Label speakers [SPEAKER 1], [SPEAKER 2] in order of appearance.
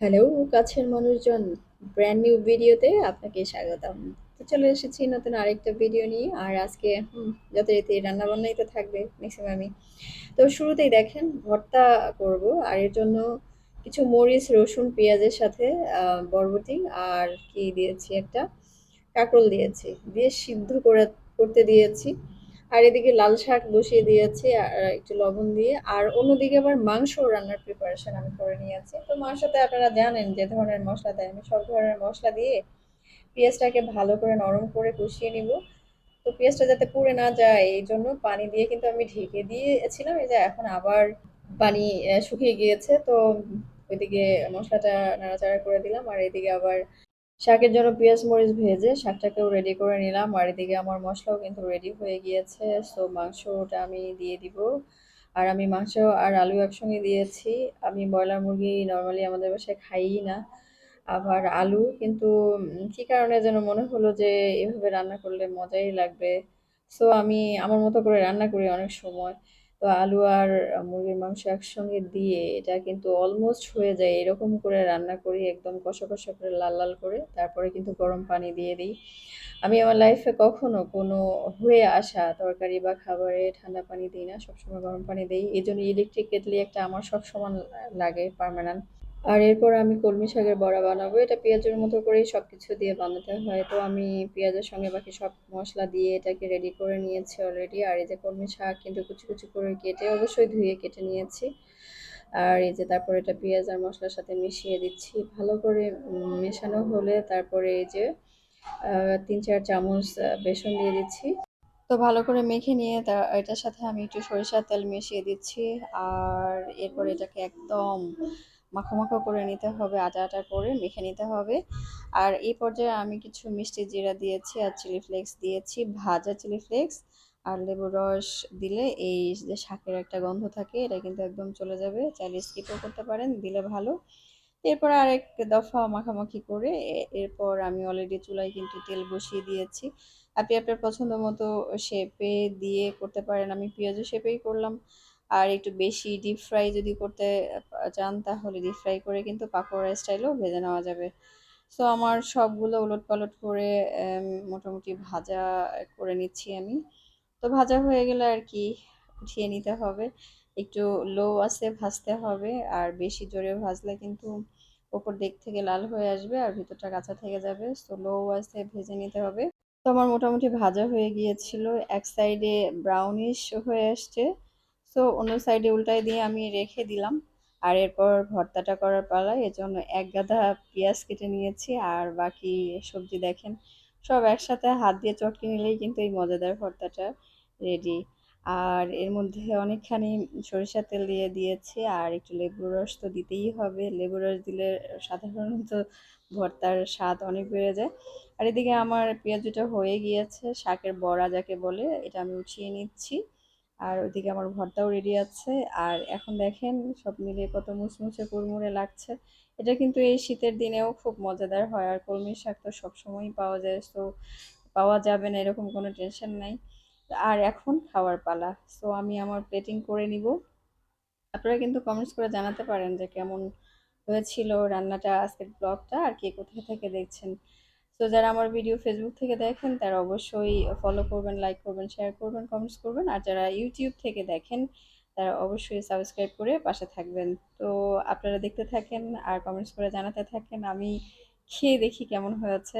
[SPEAKER 1] Hello কাছের মানুষজন brand new ভিডিওতে আপনাকে স্বাগতম। তো চলে এসেছি নতুন আরেকটা ভিডিও নিয়ে আর আজকে হুম, যথারীতি রান্না বান্নাই তো থাকবে ম্যাক্সিমামই তো শুরুতেই দেখেন ভর্তা করব আর এর জন্য কিছু মরিচ রসুন পেঁয়াজের সাথে বরবটি আর কি দিয়েছি একটা কাঁকরোল দিয়েছি। দিয়ে সিদ্ধ করে করতে দিয়েছি। আর এদিকে লাল শাক বসিয়ে দিয়েছি আর একটু লবণ দিয়ে। আর অন্যদিকে আবার মাংস রান্নার প্রিপারেশন আমি করে নিয়েছি। তো মাংসতে আপনারা জানেন যে ধরনের মশলা দেয়। আমি সব ধরনের মশলা দিয়ে পেঁয়াজটাকে ভালো করে নরম করে কষিয়ে নিব। তো পেঁয়াজটা যাতে পুড়ে না যায়, এই জন্য পানি দিয়ে কিন্তু আমি ঢেকে দিয়েছিলাম। এই যে এখন আবার পানি শুকিয়ে গিয়েছে। তো ওইদিকে মশলাটা নাড়াচাড়া করে দিলাম। আর এদিকে আবার শাকের জন্য পেঁয়াজ, মরিচ ভেজে শাকটাকেও রেডি করে নিলাম। আর এদিকে আমার মশলাও কিন্তু রেডি হয়ে গিয়েছে সো মাংসটা আমি দিয়ে দিব। আর আমি মাংস আর আলু একসঙ্গে দিয়েছি। আমি ব্রয়লার মুরগি নর্মালি আমাদের বাসায় খাই না। আবার আলু কিন্তু কি কারণে যেন মনে হলো যে এভাবে রান্না করলে মজাই লাগবে। সো আমি আমার মতো করে রান্না করি অনেক সময়। তো আলু আর মুরগির মাংস একসঙ্গে দিয়ে এটা কিন্তু অলমোস্ট হয়ে যায়। এরকম করে রান্না করি, একদম কষা কষা করে, লাল লাল করে। তারপরে কিন্তু গরম পানি দিয়ে দিই। আমি আমার লাইফে কখনো কোনো হয়ে আসা তরকারি বা খাবারে ঠান্ডা পানি দিই না, সবসময় গরম পানি দিই। এই জন্য ইলেকট্রিক কেটলি একটা আমার সবসময় লাগে পার্মানেন্ট আর এরপর আমি কলমি শাকের বড়া বানাবো। এটা পেঁয়াজের মতো করেই সব কিছু দিয়ে বানাতে হয়। তো আমি পেঁয়াজের সঙ্গে বাকি সব মশলা দিয়ে এটাকে রেডি করে নিয়েছি অলরেডি আর এই যে কলমি শাক কিন্তু কুচি কুচি করে কেটে অবশ্যই ধুয়ে কেটে নিয়েছি। আর এই যে তারপরে এটা পেঁয়াজ আর মশলার সাথে মিশিয়ে দিচ্ছি। ভালো করে মেশানো হলে তারপরে এই যে তিন চার চামচ বেসন দিয়ে দিচ্ছি। তো ভালো করে মেখে নিয়ে তা, এটার সাথে আমি একটু সরিষার তেল মিশিয়ে দিচ্ছি। আর এরপর এটাকে একদম মাখো মাখো করে নিতে হবে আটা আটা করে মেখে নিতে হবে। আর এই পর্যায়ে আমি কিছু মিষ্টি জিরা দিয়েছি আর চিলি ফ্লেক্স দিয়েছি, ভাজা চিলি ফ্লেক্স আর লেবু রস দিলে এই যে শাকের একটা গন্ধ থাকে, এটা কিন্তু একদম চলে যাবে। চাইলে স্কিপও করতে পারেন, দিলে ভালো। এরপর আরেক দফা মাখামাখি করে এরপর আমি অলরেডি চুলায় কিন্তু তেল বসিয়ে দিয়েছি। আপনি আপনার পছন্দ মতো শেপে দিয়ে করতে পারেন, আমি পেঁয়াজু শেপেই করলাম। আর একটু বেশি ডিপ ফ্রাই যদি করতে চান তাহলে ডিপ ফ্রাই করে কিন্তু পাকোড়া স্টাইলেও ভেজে নেওয়া যাবে। সো আমার সবগুলো ওলট পালট করে মোটামুটি ভাজা করে নিচ্ছি আমি। তো ভাজা হয়ে গেলে আর কি, উঠিয়ে নিতে হবে। একটু লো আছে ভাজতে হবে, আর বেশি জোরে ভাজলে কিন্তু ওপর দিক থেকে লাল হয়ে আসবে আর ভিতরটা কাঁচা থেকে যাবে। সো লো আছে ভেজে নিতে হবে। তো আমার মোটামুটি ভাজা হয়ে গিয়েছিল। এক সাইডে ব্রাউনিশ হয়ে আসছে। সো অন্য সাইডে উল্টায় দিয়ে আমি রেখে দিলাম। আর এরপর ভর্তাটা করার পালা এর জন্য এক গাদা পেঁয়াজ কেটে নিয়েছি। আর বাকি সবজি দেখেন, সব একসাথে হাত দিয়ে চটকে নিলেই কিন্তু এই মজাদার ভর্তাটা রেডি আর এর মধ্যে অনেকখানি সরিষার তেল দিয়ে দিয়েছি, আর একটু লেবুর রস তো দিতেই হবে। লেবুর রস দিলে সাধারণত ভর্তার স্বাদ অনেক বেড়ে যায়। আর এদিকে আমার পেঁয়াজুটা হয়ে গিয়েছে, শাকের বড়া যাকে বলে, এটা আমি উঠিয়ে নিচ্ছি। আর ওইদিকে আমার ভর্তাও রেডি আছে। আর এখন দেখেন সব মিলিয়ে কত মুচমুচে কুড়মুড়ে লাগছে। এটা কিন্তু এই শীতের দিনেও খুব মজাদার হয়। আর কলমি শাক তো সবসময়ই পাওয়া যায় তো পাওয়া যাবে না, এরকম কোনো টেনশন নাই। আর এখন খাওয়ার পালা সো আমি আমার প্লেটিং করে নিব। আপনারা কিন্তু কমেন্টস করে জানাতে পারেন যে কেমন হয়েছিল রান্নাটা আজকের ব্লগটা আর কে কোথা থেকে দেখছেন। তো যারা আমার ভিডিও ফেসবুক থেকে দেখেন, তারা অবশ্যই ফলো করবেন লাইক করবেন শেয়ার করবেন কমেন্টস করবেন। আর যারা ইউটিউব থেকে দেখেন, তারা অবশ্যই সাবস্ক্রাইব করে পাশে থাকবেন। তো আপনারা দেখতে থাকেন আর কমেন্টস করে জানাতে থাকেন। আমি খেয়ে দেখি কেমন হয়েছে।